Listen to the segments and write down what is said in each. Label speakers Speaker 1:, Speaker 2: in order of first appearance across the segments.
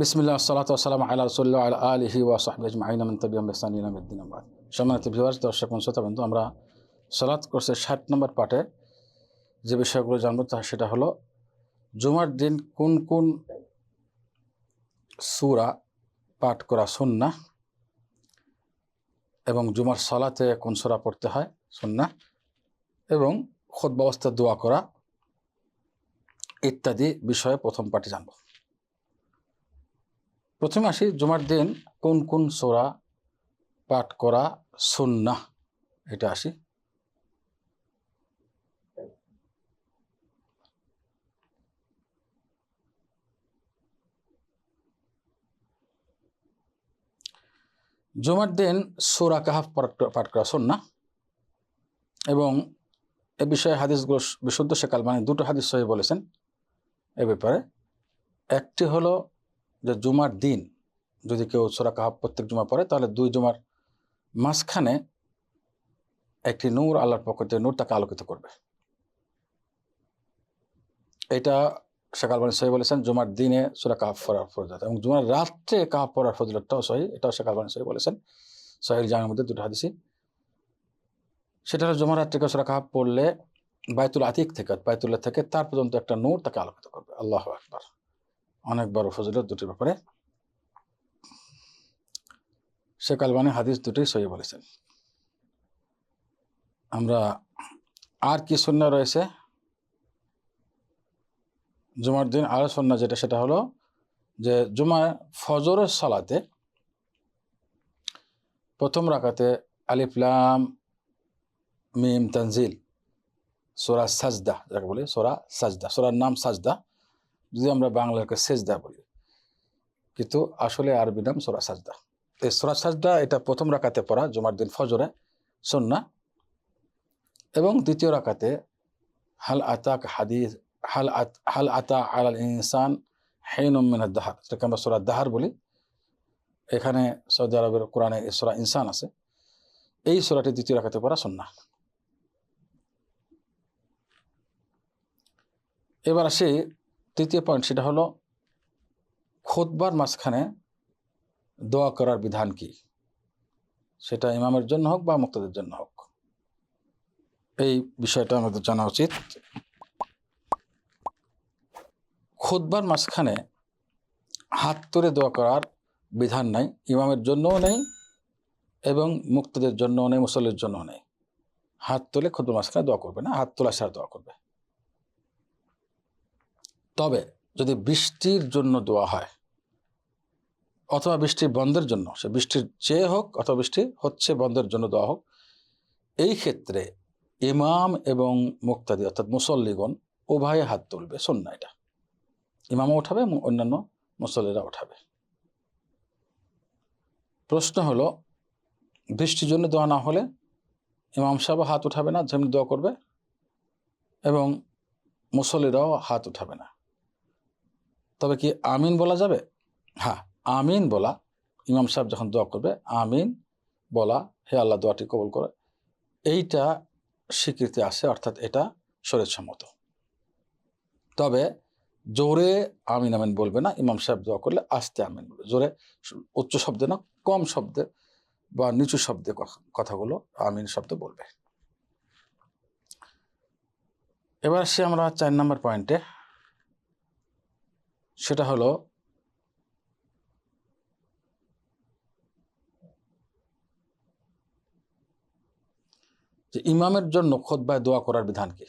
Speaker 1: বিসমিল্লাহ সালাত সালাম আল্লাহ রসুল্লাহ আল আলহি ওয়া সাহবি আজমাইন, আমিন। তবি আমসানিন আবাদ সম্মানিত ভিউয়ার্স দর্শক শ্রোতা, বন্ধু, আমরা সালাত কোর্সের ষাট নম্বর পার্টে যে বিষয়গুলো জানব তা সেটা হলো, জুমার দিন কোন কোন সুরা পাঠ করা সুন্না এবং জুমার সালাতে কোন সুরা পড়তে হয় সুন্না এবং খোদ ব্যবস্থা দোয়া করা ইত্যাদি বিষয়ে প্রথম পার্টি জানব। প্রথমে আসি জুমার দিন, কোন কোন সোরা পাঠ করা সুন্না এটা আসি। জুমার দিন সোরা কাহাফ পাঠ- করা সুন্না এবং এ বিষয়ে হাদিসগুলো বিশুদ্ধ শেখাল মানে দুটো হাদিস সহি বলেছেন। এ ব্যাপারে একটি হলো যে জুমার দিন যদি কেউ সোরা কাহাব প্রত্যেক জুমা পড়ে, তাহলে দুই জুমার মাঝখানে একটি নূর আল্লাহর পক্ষ থেকে নূর তাকে আলোকিত করবে। এটা সকাল বাণী সহি বলেছেন, জুমার দিনে সোরা কাহাব পড়ার ফজিলত এবং জুমার রাত্রে কাহাব পড়ার ফজিলতটাও সহি, এটাও সকাল বাণী সহি বলেছেন। সহিল জামের মধ্যে দুটো হাদিসি সেটা হলো জুমার রাত্রে কেউ সোরা কাহাব পড়লে বাইতুল আতিক থেকে, বাইতুল্লাহ থেকে তার পর্যন্ত একটা নূর তাকে আলোকিত করবে। আল্লাহ আকবার। অনেক বড় ফজিলত দুটির ব্যাপারে। শেখ আলবানি হাদিস দুটি সহি বলেছেন। আমরা আর কি সন্না রয়েছে? জুমার দিন আরও সন্না যেটা, সেটা হলো যে জুমায় ফজরের সালাতে প্রথম রাকাতে আলিফলাম মিম, তানজিল, সোরা সাজদা, যাকে বলি সোরা সাজদা, সোরার নাম সাজদা যদি আমরা বাংলাকে সেজদা বলি, কিন্তু আসলে আরবি নাম সোরা সাজদা। এই সোরা সাজদা এটা প্রথম রাকাতে পড়া, জমার দিন ফজরে সন্না এবং দ্বিতীয় রাকাতে, হাল আতাক হাদিস, হাল আত, হাল আতা আলাল ইনসান হেন মিনাদ দাহার, যেটাকে আমরা সোরা দাহার বলি। এখানে সৌদি আরবের কোরআনে সোরা ইনসান আছে। এই সোরাটি দ্বিতীয় রাকাতে পড়া সন্না এবার আসি তৃতীয় পয়েন্ট সেটা হলো খোদবার মাঝখানে দোয়া করার বিধান কি? সেটা ইমামের জন্য হোক বা মুক্তদের জন্য হোক। এই বিষয়টা আমাদের জানা উচিত। খোদবার মাঝখানে হাত তুলে দোয়া করার বিধান নাই, ইমামের জন্যও নেই এবং মুক্তদের জন্যও নেই, মুসল্লির জন্যও নেই। হাত তুলে খোদবার মাঝখানে দোয়া করবে না, হাত তোলা ছাড়া দোয়া করবে। তবে যদি বৃষ্টির জন্য দোয়া হয়, অথবা বৃষ্টির বন্ধের জন্য, সে বৃষ্টির চেয়ে হোক অথবা বৃষ্টি হচ্ছে বন্ধের জন্য দেওয়া হোক, এই ক্ষেত্রে ইমাম এবং মুক্তাদি, অর্থাৎ মুসল্লিগণ, উভয়ে হাত তুলবে। সন্না এটা। ইমামও উঠাবে এবং অন্যান্য মুসল্লিরা উঠাবে। প্রশ্ন হলো, বৃষ্টির জন্য দোয়া না হলে ইমাম সাহেব হাত উঠাবে না, যেমনি দোয়া করবে, এবং মুসল্লিরাও হাত উঠাবে না। তবে কি আমিন বলা যাবে? হ্যাঁ আমিন বলা। ইমাম সাহেব যখন দোয়া করবে, আমিন বলা, হে আল্লাহ দোয়াটি কবল করে। এইটা স্বীকৃতি আছে, অর্থাৎ এটা শরীরসম্মত তবে জোরে আমিন আমিন বলবে না, ইমাম সাহেব দোয়া করলে আস্তে আমিন বলবে। জোরে উচ্চ শব্দে না, কম শব্দে বা নিচু শব্দে কথা- কথাগুলো আমিন শব্দ বলবে। এবার আসি আমরা চার নম্বর পয়েন্টে। সেটা হলো যে ইমামের জন্য খোদবায় দোয়া করার বিধান কি?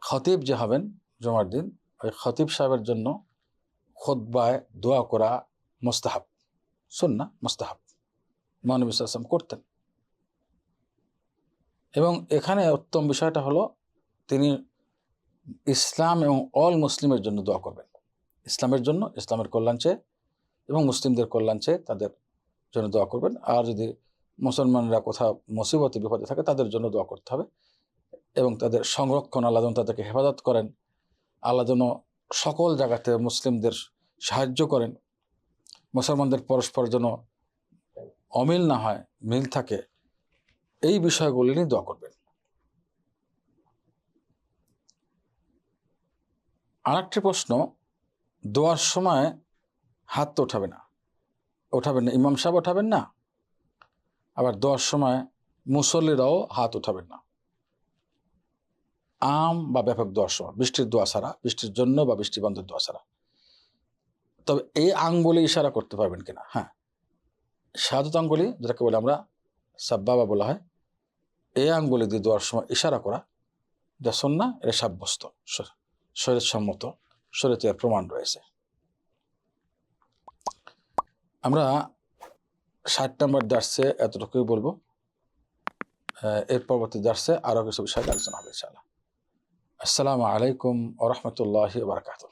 Speaker 1: খতিব যে হবেন জমার দিন, ওই খতিব সাহেবের জন্য খোদবায় দোয়া করা মোস্তাহাব। সুন্না মোস্তাহাব। মহানবী আসলাম করতেন। এবং এখানে উত্তম বিষয়টা হলো তিনি ইসলাম এবং অল মুসলিমের জন্য দোয়া করবেন। ইসলামের জন্য, ইসলামের কল্যাণ চেয়ে এবং মুসলিমদের কল্যাণ চেয়ে তাদের জন্য দোয়া করবেন। আর যদি মুসলমানরা কোথাও মুসিবতে বিপদে থাকে, তাদের জন্য দোয়া করতে হবে এবং তাদের সংরক্ষণ, আল্লাহ যেন তাদেরকে হেফাজত করেন। আল্লাহ যেন সকল জায়গাতে মুসলিমদের সাহায্য করেন। মুসলমানদের পরস্পর যেন অমিল না হয়, মিল থাকে, এই বিষয়গুলি নিয়ে দোয়া করবেন। আরেকটি প্রশ্ন, দোয়ার সময় হাত তো ওঠাবে না। ওঠাবেন না, ইমাম সাহেব ওঠাবেন না, আবার দোয়ার সময় মুসল্লিরাও হাত উঠাবেন না। আম বা ব্যাপক দোয়ার সময়, বৃষ্টির দোয়া ছাড়া, বৃষ্টির জন্য বা বৃষ্টি বন্ধের দোয়া ছাড়া। তবে এই আঙ্গুলে ইশারা করতে পারবেন কিনা? হ্যাঁ। শাহাদত আঙ্গুলি, যেটাকে বলে আমরা সাব্বাবা বলা হয়, এই আঙ্গুলি দিয়ে দোয়ার সময় ইশারা করা যা সন্না এটা সাব্যস্ত। সম্মত শরীরে এর প্রমাণ রয়েছে। আমরা ষাট নম্বর দার্সে এতটুকুই বলব। এর পরবর্তী দার্সে আরও কিছু বিষয়ে আলোচনা হবে আসসালামু আলাইকুম ওরহমতুল্লাহ বারকাতুহ।